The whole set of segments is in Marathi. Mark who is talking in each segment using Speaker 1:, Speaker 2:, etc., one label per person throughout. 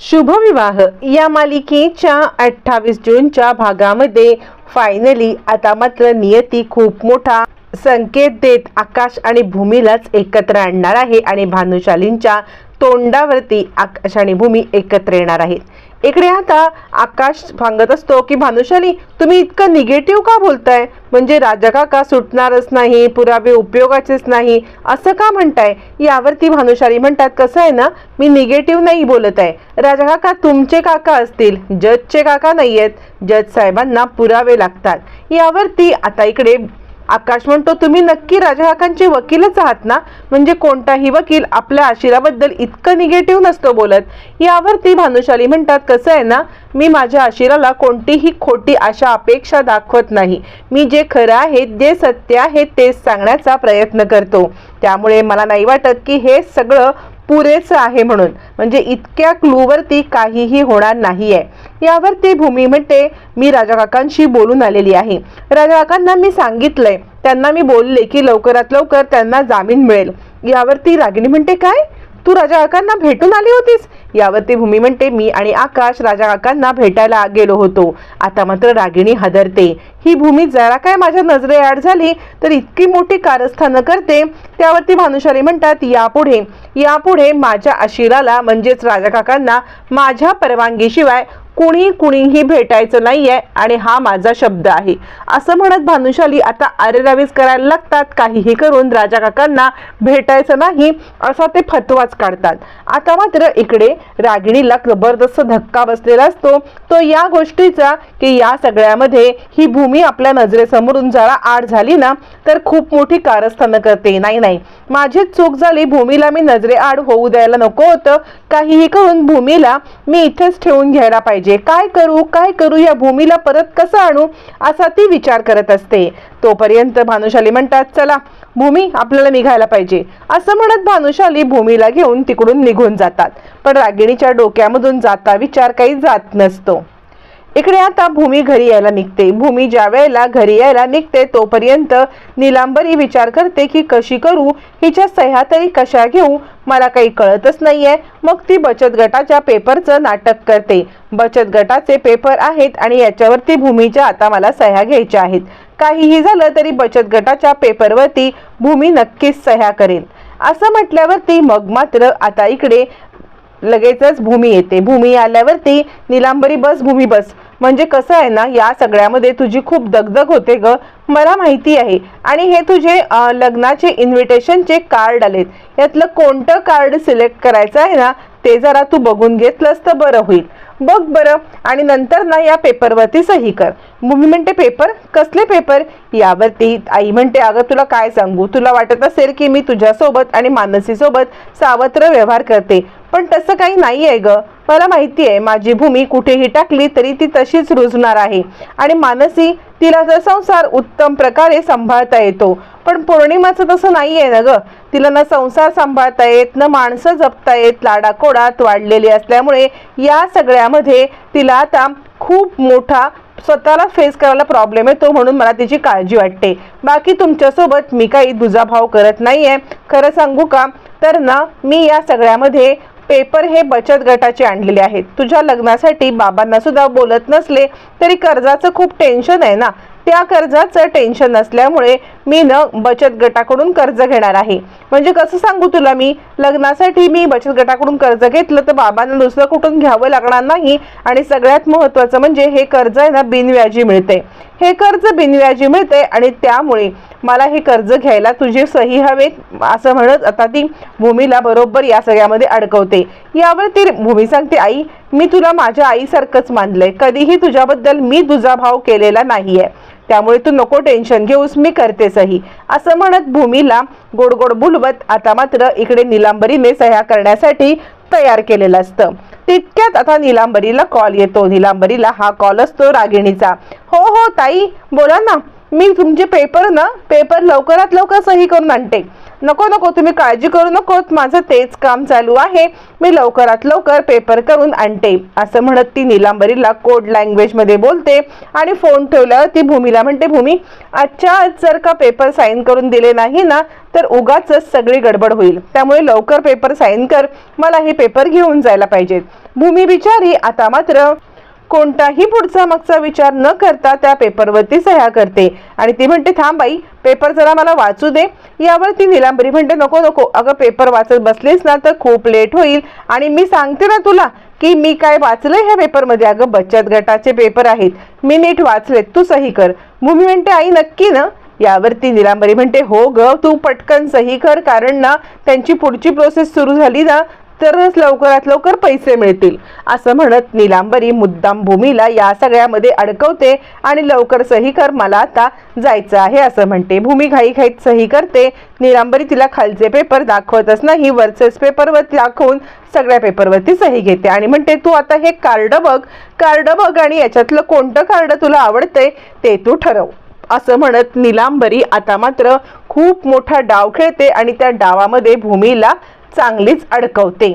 Speaker 1: शुभविवाह. या मालिकेच्या अठ्ठावीस जूनच्या भागामध्ये फायनली आता मात्र नियती खूप मोठा संकेत देत आकाश आणि भूमीलाच एकत्र आणणार आहे आणि भानुशालींच्या तोंडावरती आकाश आणि भूमी एकत्र येणार आहेत. इकडे आता आकाश सांगत असतो की भानुशाली तुम्ही इतकं निगेटिव्ह का बोलताय? म्हणजे राजा काका सुटणारच नाही पुरावे उपयोगाचेच नाही असं का म्हणताय? यावरती भानुशाली म्हणतात कसं आहे ना मी निगेटिव्ह नाही बोलत आहे. राजा काका तुमचे काका असतील जजचे काका नाही आहेत जज साहेबांना पुरावे लागतात. यावरती आता इकडे आकाश म्हणतो तुम्ही नक्की राजहाकांचे वकीलच आहात ना? म्हणजे कोणताही वकील आपल्या आशिराबद्दल इतकं निगेटिव्ह नसतो बोलत. यावरती भानुशाली म्हणतात कसं आहे ना मी माझ्या आशिराला कोणतीही खोटी आशा अपेक्षा दाखवत नाही. मी जे खरं आहे जे सत्य आहे तेच सांगण्याचा प्रयत्न करतो. त्यामुळे मला नाही वाटत की हे सगळं पुरेसं आहे म्हणून. म्हणजे इतक्या क्लूवरती काहीही होणार नाही आहे यावर ती भूमी म्हणते मी राजा काकांशी बोलून आलेली आहे. राजा काकांना मी सांगितलंय. त्यांना मी बोलले की लवकरात लवकर त्यांना जामीन मिळेल. यावरती रागिणी म्हणते काय? तू राजा काकांना भेटून आली होतीस? यावरती भूमी म्हणते मी आणि आकाश राजा काकांना भेटायला गेलो होतो. आता मात्र रागिणी हदरते. ही भूमी जरा काय माझ्या नजरेआड झाली तर इतकी मोठी कारस्थानं करते. त्यावरती भानुशाली म्हणतात यापुढे यापुढे माझ्या आशिराला म्हणजेच राजा काकांना माझ्या परवानगीशिवाय कुणी कुणीही भेटायचं नाहीये आणि हा माझा शब्द आहे. असं म्हणत भानुशाली आता आरेरावीज करायला लागतात. काहीही करून राजा काकांना भेटायचं नाही असा ते फतवाच काढतात. आता मात्र इकडे रागिणीला जबरदस्त धक्का बसलेला असतो. तो या गोष्टीचा की या सगळ्यामध्ये ही भूमी आपल्या नजरेसमोरून जरा आड झाली ना तर खूप मोठी कारस्थानं करते. नाही नाही. माझीच चूक झाली भूमीला मी नजरेआड होऊ द्यायला नको होतं. काहीही करून भूमीला मी इथेच ठेवून घ्यायला पाहिजे. काय करू काय करू या भूमीला परत कसं आणू असा ती विचार करत असते. तोपर्यंत भानुशाली म्हणतात चला भूमी आपल्याला निघायला पाहिजे. असं म्हणत भानुशाली भूमीला घेऊन तिकडून निघून जातात. पण रागिणीच्या डोक्यामधून जाता विचार काही जात नसतो. इकडे आता भूमी घरी यायला निघते. भूमी ज्या वेळेला घरी यायला निघते तोपर्यंत निलांबरी विचार करते की कशी करू? हिच्या सह्या तरी कशा घेऊ? मला काही कळतच नाहीये. मग ती बचत गटाच्या पेपरचं नाटक करते. बचत गटाचे पेपर आहेत आणि याच्यावरती भूमीच्या आता मला सह्या घ्यायच्या आहेत. काहीही झालं तरी बचत गटाच्या पेपरवरती भूमी नक्कीच सह्या करेल असं म्हटल्यावरती मग मात्र आता इकडे लगेचच भूमी येते. भूमी आल्यावरती निलांबरी बस भूमी बस. म्हणजे कसं आहे ना या सगळ्यामध्ये तुझी खूप दगदग होते ग. मला माहिती आहे. आणि हे तुझे लग्नाचे इन्व्हिटेशनचे कार्ड आलेत. यातलं कोणतं कार्ड सिलेक्ट करायचं आहे ना ते जरा तू बघून घेतलंस तर बरं होईल. बघ बरं. आणि नंतर ना या पेपरवरती सही कर. मम्मी म्हणते पेपर कसले पेपर यावरती आई म्हणते अगं तुला काय सांगू? तुला वाटत असेल की मी तुझ्यासोबत आणि मानसीसोबत सावत्र व्यवहार करते. पण तसं काही नाही आहे ग. मला माहिती आहे माझी भूमी कुठेही टाकली तरी ती तशीच रुजणार आहे. आणि मानसी तिला जर संसार उत्तम प्रकारे सांभाळता येतो. पण पौर्णिमाचं तसं नाही आहे ना ग. तिला ना संसार सांभाळता येत ना माणसं जपता येत लाडाकोडात वाढलेली असल्यामुळे या सगळ्यामध्ये तिला आता खूप मोठा स्वतःला फेस करायला प्रॉब्लेम येतो म्हणून मला तिची काळजी वाटते. बाकी तुमच्यासोबत मी काही दुजाभाव करत नाही आहे खरं सांगू का? तर ना मी या सगळ्यामध्ये पेपर हे बचत गटाचे आणलेले आहेत. तुझ्या लग्नासाठी बाबांना सुद्धा बोलत नसले तरी कर्जाचं खूप टेन्शन आहे ना? त्या कर्जाचं टेन्शन असल्यामुळे मी न बचत गटाकडून कर्ज घेणार आहे. म्हणजे कसं सांगू तुला मी? लग्नासाठी मी बचत गटाकडून कर्ज घेतलं तर बाबांना दुसरं कुठून घ्यावं लागणार नाही? आणि सगळ्यात महत्त्वाचं म्हणजे हे कर्ज आहे ना बिनव्याजी मिळते हे कर्ज बिनव्याजी मिळते आणि त्यामुळे मला हे कर्ज घ्यायला तुझे सही हवेत असं म्हणत आता ती भूमीला बरोबर या सगळ्यामध्ये अडकवते. यावर ती भूमी सांगते आई मी तुला माझ्या आईसारखंच मानलंय. कधीही तुझ्याबद्दल मी तुझा भाव केलेला नाहीये. त्यामुळे तू नको टेन्शन घेऊस मी करते सही. असं म्हणत भूमीला गोड गोड आता मात्र इकडे निलांबरीने सह्या करण्यासाठी तयार केलेलं असतं. तितक्यात आता निलांबरीला कॉल येतो. निलांबरीला हा कॉल असतो रागिणीचा. हो हो ताई बोला ना. मी तुमचे पेपर ना पेपर लवकरात लवकर सही करून आणते. नको नको तुम्ही काळजी करू नकोत माझं तेच काम चालू आहे. मी लवकरात लवकर पेपर करून आणते. असं म्हणत ती निलांबरीला कोड लँग्वेजमध्ये बोलते आणि फोन ठेवल्यावर ती भूमीला म्हणते भूमी आजच्या आज जर का पेपर साईन करून दिले नाही ना तर उगाच सगळी गडबड होईल. त्यामुळे लवकर पेपर साईन कर. मला हे पेपर घेऊन जायला पाहिजेत. भूमी बिचारी आता मात्र कोणताही पुढचा मागचा विचार न करता त्या पेपरवरती सह्या करते. आणि ती म्हणते थांब बाई पेपर जरा मला वाचू दे. यावर ती निलांबरी म्हणते नको नको अगं पेपर वाचत बसलीस ना तर खूप लेट होईल. आणि मी सांगते ना तुला की मी काय वाचलंय ह्या पेपरमध्ये. अगं बचत गटाचे पेपर आहेत. मी नीट वाचलेत तू सही कर. भूमी म्हणते आई नक्की ना. यावरती निलांबरी म्हणते हो ग तू पटकन सही कर. कारण ना त्यांची पुढची प्रोसेस सुरू झाली ना तरच लवकरात लवकर पैसे मिळतील असं म्हणत निलांबरी मुद्दाम भूमीला या सगळ्यामध्ये अडकवते आणि लवकर सही कर मला आता जायचं आहे असं म्हणते. भूमी घाईघाईत सही करते. निलांबरी तिला खालचे पेपर दाखवतच नाही वरचेच पेपरवरती दाखवून सगळ्या पेपरवरती सही घेते आणि म्हणते तू आता हे कार्ड बघ कार्ड बघ आणि याच्यातलं कोणतं कार्ड तुला आवडते ते तू ठरव असं म्हणत निलांबरी आता मात्र खूप मोठा डाव खेळते आणि त्या डावामध्ये भूमीला चांगलीच अडकवते.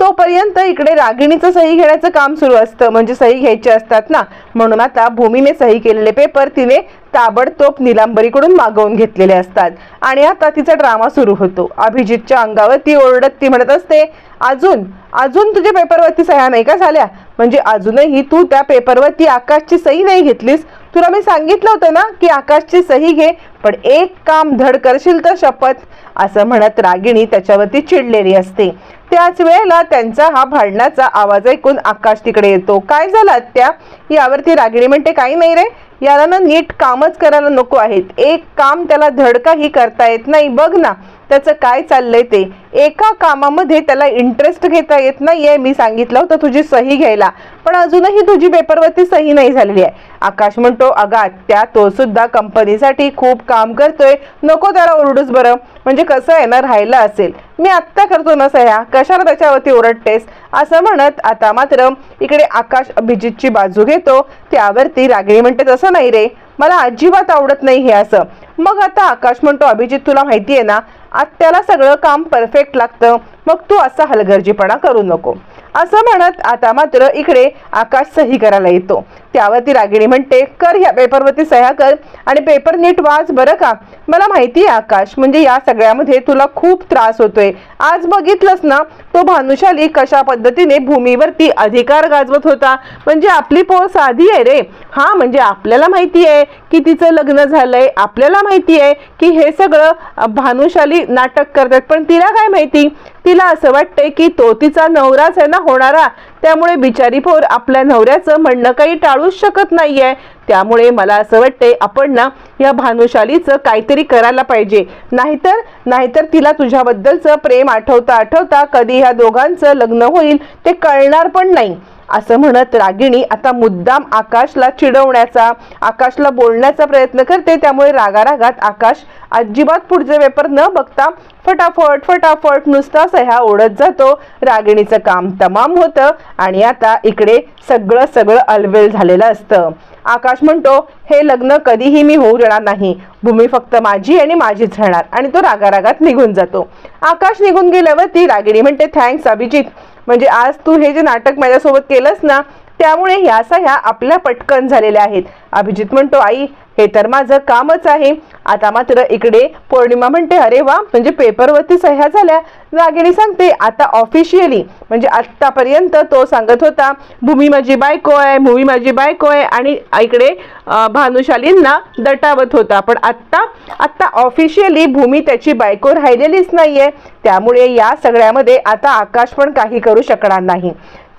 Speaker 1: तोपर्यंत इकडे रागिणीचं सही घेण्याचं काम सुरू असतं. म्हणजे सही घ्यायचे असतात ना. म्हणून आता भूमीने सही केलेले पेपर तिने ताबडतोब निलांबरीकडून मागवून घेतलेले असतात. आणि आता तिचा ड्रामा सुरू होतो. अभिजितच्या अंगावर ती ओरडत ती म्हणत असते अजून अजून तुझ्या पेपरवरती सह्या नाही का झाल्या? म्हणजे अजूनही तू त्या पेपरवरती आकाशची सही नाही घेतलीस? तुला मी सांगितलं होतं ना की आकाशची सही घे पण एक काम धड करशील तर शपथ असं म्हणत रागिणी त्याच्यावरती चिडलेली असते. त्याच वेळेला त्यांचा हा भांडणाचा आवाज ऐकून आकाश तिकडे येतो. काय झालं त्या यावरती रागिणी म्हणते काही नाही रे याला ना नीट कामच करायला नको आहेत. एक काम त्याला धडकाही करता येत नाही. बघ ना त्याचं काय चाललंय ते? एका कामामध्ये त्याला इंटरेस्ट घेता येत नाहीये मी सांगितलं होतं तुझी सही घ्यायला. पण अजूनही तुझी पेपरवरती सही नाही झालेली आहे. आकाश म्हणतो अगा त्या तो सुद्धा कंपनीसाठी खूप काम करतोय. नको त्याला ओरडूच बरं. म्हणजे कसं आहे ना राहिलं असेल. मी आत्ता करतो ना सह्या. कशाला त्याच्यावरती ओरडतेस? असं म्हणत आता मात्र इकडे आकाश अभिजितची बाजू घेतो. त्यावरती रागिणी म्हणते तसं नाही रे. मला अजिबात आवडत नाही हे असं. मग आता आकाश म्हणतो अभिजित तुला माहिती आहे ना आत्याला सगळं काम परफेक्ट लागतं. मग तू असा हलगर्जीपणा करू नको. असं म्हणत आता मात्र इकडे आकाश सही करायला येतो. त्यावरती रागिणी म्हणते कर ह्या पेपरवरती सह्या कर आणि पेपर नीट वाच बरं का? मला माहिती आहे आकाश म्हणजे या सगळ्यामध्ये तुला खूप त्रास होतोय. आज बघितलंस ना तो भानुशाली कशा पद्धतीने भूमीवरती अधिकार गाजवत होता? म्हणजे आपली पोर साधी आहे रे. हा म्हणजे आपल्याला माहिती आहे की तिचं लग्न झालंय. आपल्याला माहिती आहे की हे सगळं भानुशाली नाटक करतात. पण तिला काय माहिती? तिला असं वाटतंय की तो तिचा नवराच आहे ना होणारा. त्यामुळे बिचारी पोर आपल्या नवऱ्याचं म्हणणं काही टाळूच शकत नाहीये. त्यामुळे मला असं वाटतंय आपण ना या भानुशालीचं काहीतरी करायला पाहिजे. नाहीतर नाहीतर तिला तुझ्याबद्दलचं प्रेम आठवता आठवता कधी ह्या दोघांचं लग्न होईल ते कळणार पण नाही. असं म्हणत रागिणी आता मुद्दाम आकाशला चिडवण्याचा आकाशला बोलण्याचा प्रयत्न करते त्यामुळे रागारागात आकाश अजिबात पुढचे पेपर न बघता फटाफट फटाफट नुसता सह्या ओढत जातो. रागिणीचं काम तमाम होतं आणि आता इकडे सगळं सगळं अलवेल झालेलं असतं. आकाश म्हणतो हे लग्न कधीही मी होऊ देणार नाही. भूमी फक्त माझी आणि माझीच राहणार. आणि तो रागारागात निघून जातो. आकाश निघून गेल्यावर ती रागिणी म्हणते थँक्स अभिजित. म्हणजे आज तू हे जे नाटक माझ्यासोबत केलंस ना त्यामुळे ह्या सह्या आपल्या पटकन झालेल्या आहेत. अभिजित म्हणतो आई हे तर माझं कामच आहे. आता मात्र इकडे पौर्णिमा म्हणते अरे वा म्हणजे पेपरवरती सह्या झाल्या. रागिणी सांगते आता ऑफिशियली म्हणजे आतापर्यंत तो सांगत होता भूमी माझी बायको आहे भूमी माझी बायको आहे. आणि इकडे भानुशालींना दटावत होता. पण आत्ता आत्ता ऑफिशियली भूमी त्याची बायको राहिलेलीच नाहीये. त्यामुळे या सगळ्यामध्ये आता आकाश पण काही करू शकणार नाही.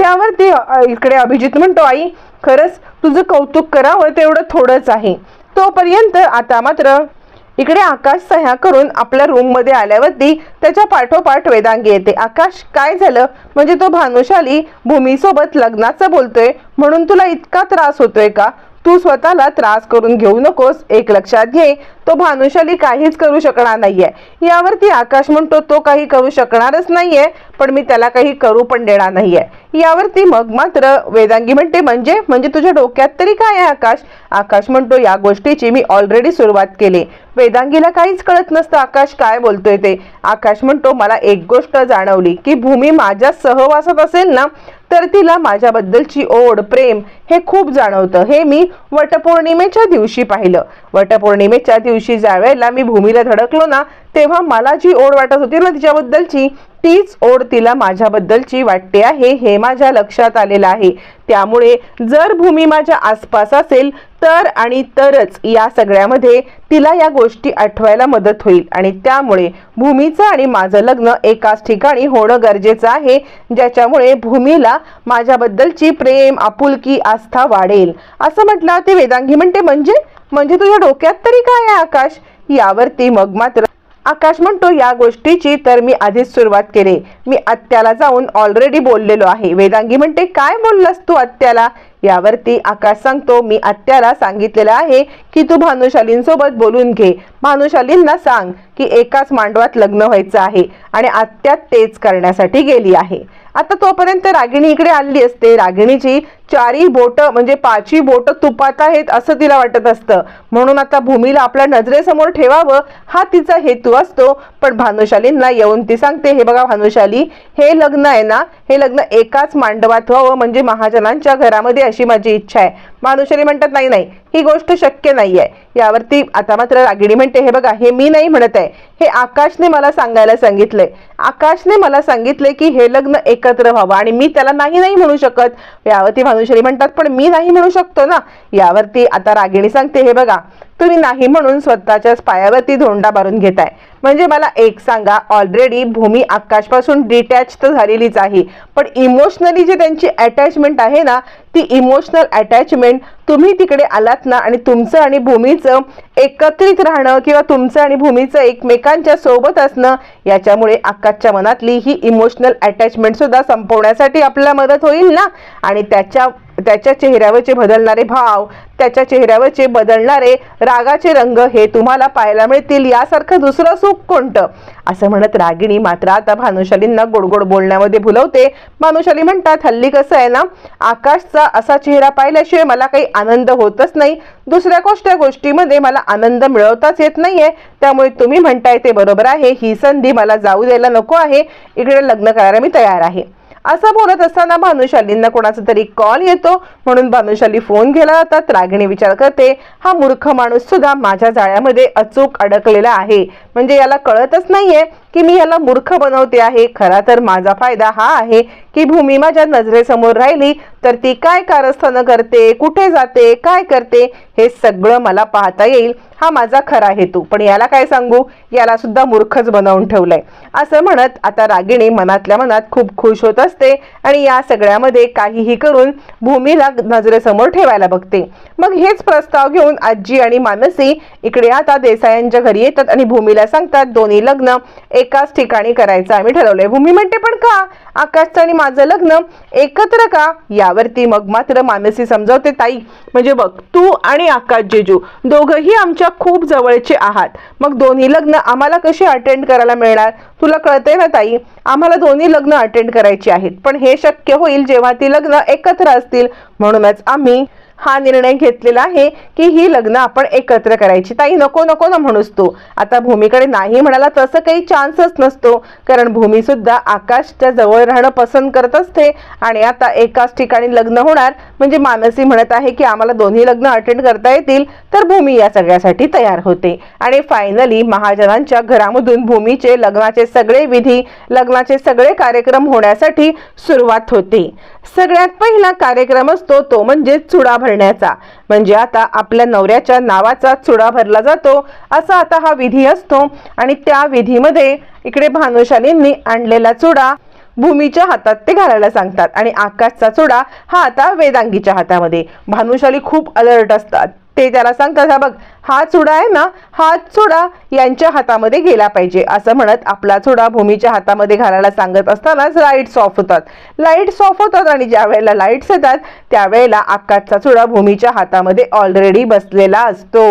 Speaker 1: त्यावरती इकडे अभिजित म्हणतो आई खरंच तुझं कौतुक करावं तेवढं थोडंच आहे. तोपर्यंत आता मात्र इकडे आकाश सह्या करून आपल्या रूममध्ये आल्यावरती त्याच्या पाठोपाठ वेदांगी येते. आकाश काय झालं? म्हणजे तो भानुशाली भूमीसोबत लग्नाचं बोलतोय म्हणून तुला इतका त्रास होतोय का? तू स्वतःला त्रास करून घेऊ नकोस. एक लक्षात घे तो भानुशाली काहीच करू शकणार नाहीये. यावरती आकाश म्हणतो तो काही करू शकणारच नाहीये पण मी त्याला काही करू पण देणार नाहीये. यावरती मग मात्र वेदांगी म्हणते म्हणजे? म्हणजे तुझ्या डोक्यात तरी काय आहे आकाश? आकाश म्हणतो या गोष्टीची मी ऑलरेडी सुरुवात केली. वेदांगीला काहीच कळत नसतं आकाश काय बोलतोय ते? आकाश म्हणतो मला एक गोष्ट जाणवली की भूमी माझ्या सहवासात असेल ना तर तिला माझ्याबद्दलची ओढ प्रेम हे खूप जाणवतं. हे मी वटपौर्णिमेच्या दिवशी पाहिलं. वटपौर्णिमेच्या दिवशी ज्या वेळेला मी भूमीला धडकलो ना तेव्हा मला जी ओढ वाटत होती ना तिच्याबद्दलची तीच ओढ तिला माझ्याबद्दलची वाटते आहे हे माझ्या लक्षात आलेलं आहे. त्यामुळे जर भूमी माझ्या आसपास असेल तर आणि तरच या सगळ्यामध्ये तिला या गोष्टी आठवायला मदत होईल. आणि त्यामुळे भूमीचं आणि माझं लग्न एकाच ठिकाणी होणं गरजेचं आहे ज्याच्यामुळे भूमीला माझ्याबद्दलची प्रेम आपुलकी आस्था वाढेल. असं म्हटलं ते वेदांगी म्हणते म्हणजे म्हणजे तुझ्या डोक्यात तरी काय आहे आकाश? यावरती मग मात्र आकाश म्हणतो या गोष्टीची तर मी आधीच सुरुवात केली. मी आत्याला जाऊन ऑलरेडी बोललेलो आहे. वेदांगी म्हणते काय बोललास तू आत्याला? यावरती आकाश सांगतो मी आत्याला सांगितलेलं आहे की तू भानुशालींसोबत बोलून घे. भानुशालींना सांग की एकाच मांडवात लग्न व्हायचं आहे आणि आत्या तेच करण्यासाठी गेली आहे. आता तोपर्यंत रागिणी इकडे आली असते. रागिणीची चारी बोट म्हणजे पाचही बोट तुपात आहेत असं तिला वाटत असतं. म्हणून आता भूमीला आपल्या नजरेसमोर ठेवावं हा तिचा हेतू असतो. पण भानुशालींना येऊन ती सांगते हे बघा भानुशाली हे लग्न आहे ना हे लग्न एकाच मांडवात व्हावं म्हणजे महाजनांच्या घरामध्ये अशी माझी इच्छा आहे. भानुशाली म्हणतात नाही नाही ही गोष्ट शक्य नाही आहे यावरती आता मात्र रागिणी म्हणते हे बघा हे मी नाही म्हणत आहे. हे आकाशने मला सांगायला सांगितलंय. आकाशने मला सांगितले की हे लग्न एकत्र व्हावं आणि मी त्याला नाही नाही म्हणू शकत. यावरती भानुश्री म्हणतात पण मी नाही म्हणू शकतो ना. यावरती आता रागिणी सांगते हे बघा तुम्ही नाही म्हणून स्वतःच्याच पायावरती धोंडा मारून घेताय म्हणजे मला एक सांगा ऑलरेडी भूमी आकाशपासून डिटॅच तर झालेलीच आहे. पण इमोशनली जी त्यांची अटॅचमेंट आहे ना ती इमोशनल अटॅचमेंट तुम्ही तिकडे आलात ना आणि तुमचं आणि भूमीचं एकत्रित राहणं किंवा तुमचं आणि भूमीचं एकमेकांच्या सोबत असणं याच्यामुळे आकाशच्या मनातली ही इमोशनल अटॅचमेंट सुद्धा संपवण्यासाठी आपल्याला मदत होईल ना? आणि त्याच्या त्याच्या चेहऱ्यावरचे बदलणारे भाव त्याच्या चेहऱ्यावरचे बदलणारे रागाचे रंग हे तुम्हाला पाहायला मिळतील. यासारखं दुसरं सुख कोणतं? असं म्हणत रागिणी मात्र आता भानुशालींना गोडगोड बोलण्यामध्ये भुलवते. भानुशाली म्हणतात हल्ली कसं आहे ना आकाशचा असा चेहरा पाहिल्याशिवाय मला काही आनंद होतच नाही. दुसऱ्या कोणत्या गोष्टीमध्ये मला आनंद मिळवताच येत नाहीये. त्यामुळे तुम्ही म्हणताय ते बरोबर आहे. ही संधी मला जाऊ द्यायला नको आहे. इकडे लग्न करायला मी तयार आहे. असं बोलत असताना भानुशालींना कोणाचा तरी कॉल येतो. म्हणून भानुशाली फोन घ्यायला जातात. रागिणी विचार करते हा मूर्ख माणूस सुद्धा माझ्या जाळ्यामध्ये अचूक अडकलेला आहे. म्हणजे याला कळतच नाहीये की मी याला मूर्ख बनवते आहे. खरा तर माझा फायदा हा आहे की भूमी माझ्या नजरेसमोर राहिली. तर ती काय कारस्थानं करते? कुठे जाते? काय करते? हे सगळं मला पाहता येईल. हा माझा खरा हेतू. पण याला काय सांगू? याला सुद्धा मूर्खच बनवून ठेवलंय. असं म्हणत आता रागिणी मनातल्या मनात खूप खुश होत असते आणि या सगळ्यामध्ये काहीही करून भूमीला नजरेसमोर ठेवायला बघते. मग हेच प्रस्ताव घेऊन आजी आणि मानसी इकडे आता देसायांच्या घरी येतात आणि भूमीला सांगतात दोन्ही लग्न एकाच ठिकाणी करायचं. आम्ही ठरवलंय. भूमी म्हणते पण का? आकाशचं आणि माझं लग्न एकत्र का? यावरती मग मात्र मानसी समजावते ताई म्हणजे बघ तू आणि आकाश जेजू दोघंही आमच्या खूप जवळचे आहात. मग दोन्ही लग्न आम्हाला कशी अटेंड करायला मिळणार? तुला कळतंय ना ताई? आम्हाला दोन्ही लग्न अटेंड करायची आहे आहेत. पण हे शक्य होईल जेव्हा ती लग्न एकत्र असतील. म्हणूनच आम्ही हा निर्णय घेतलेला आहे की ही लग्न आपण एकत्र करायची. ताई नको नको ना म्हणूस तू. आता भूमीकडे नाही म्हणाला तसं काही चान्सच नसतो. कारण भूमी सुद्धा आकाशच्या जवळ राहणं पसंत करत असते. आणि आता एकाच ठिकाणी लग्न होणार. म्हणजे मानसी म्हणत आहे की आम्हाला दोन्ही लग्न अटेंड करता येतील. तर भूमी या सगळ्यासाठी तयार होते. आणि फायनली महाजनांच्या घरामधून भूमीचे लग्नाचे सगळे विधी लग्नाचे सगळे कार्यक्रम होण्यासाठी सुरुवात होते. सगळ्यात पहिला कार्यक्रम असतो तो म्हणजे चुडा भरण्याचा. म्हणजे आता आपल्या नवऱ्याच्या नावाचा चुडा भरला जातो असा आता हा विधी असतो. आणि त्या विधीमध्ये इकडे भानुशालींनी आणलेला चुडा भूमीच्या हातात ते घालायला सांगतात. आणि आकाशचा चुडा हा आता वेदांगीच्या हातामध्ये. भानुशाली खूप अलर्ट असतात. ते त्याला सांगतात हा बघ हा चुडा आहे ना हा चुडा यांच्या हातामध्ये गेला पाहिजे. असं म्हणत आपला चुडा भूमीच्या हातामध्ये घालायला सांगत असतानाच लाईट्स ऑफ होतात. लाईट्स ऑफ होतात आणि ज्या वेळेला लाईट्स येतात त्यावेळेला आकाशचा चुडा भूमीच्या हातामध्ये ऑलरेडी बसलेला असतो.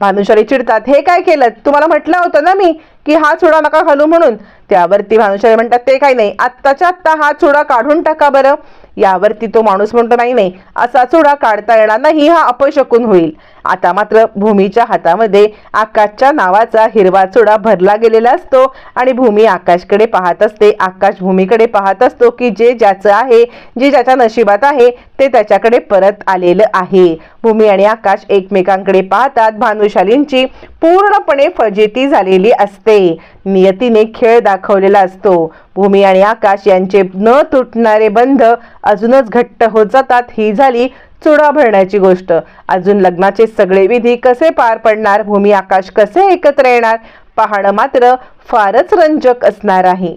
Speaker 1: भानुशाली चिडतात हे काय केलं? तुम्हाला म्हटलं होतं ना मी की हा चुडा नका घालू म्हणून? त्यावरती भानुशाली म्हणतात ते काही नाही. आत्ताच्या आत्ता हा चुडा काढून टाका बरं. यावरती तो माणूस म्हणतो नाही नाही असा चुडा काढता येणार नाही हा अपशकून होईल. आता मात्र भूमीच्या हातामध्ये आकाशच्या नावाचा हिरवा चुडा भरला गेलेला असतो आणि भूमी आकाशकडे पाहत असते. आकाश भूमीकडे पाहत असतो की जे ज्याचं आहे जे ज्याच्या नशिबात आहे ते त्याच्याकडे परत आलेलं आहे. भूमी आणि आकाश एकमेकांकडे पाहतात. भानुशालींची पूर्णपणे फजेती झालेली असते. नियतीने खेळ दाखवलेला असतो. भूमी आणि आकाश यांचे न तुटणारे बंध अजूनच घट्ट होत जातात. ही झाली चुडा भरण्याची गोष्ट. अजून लग्नाचे सगळे विधी कसे पार पडणार? भूमी आकाश कसे एकत्र येणार? पाहणं मात्र फारच रंजक असणार आहे.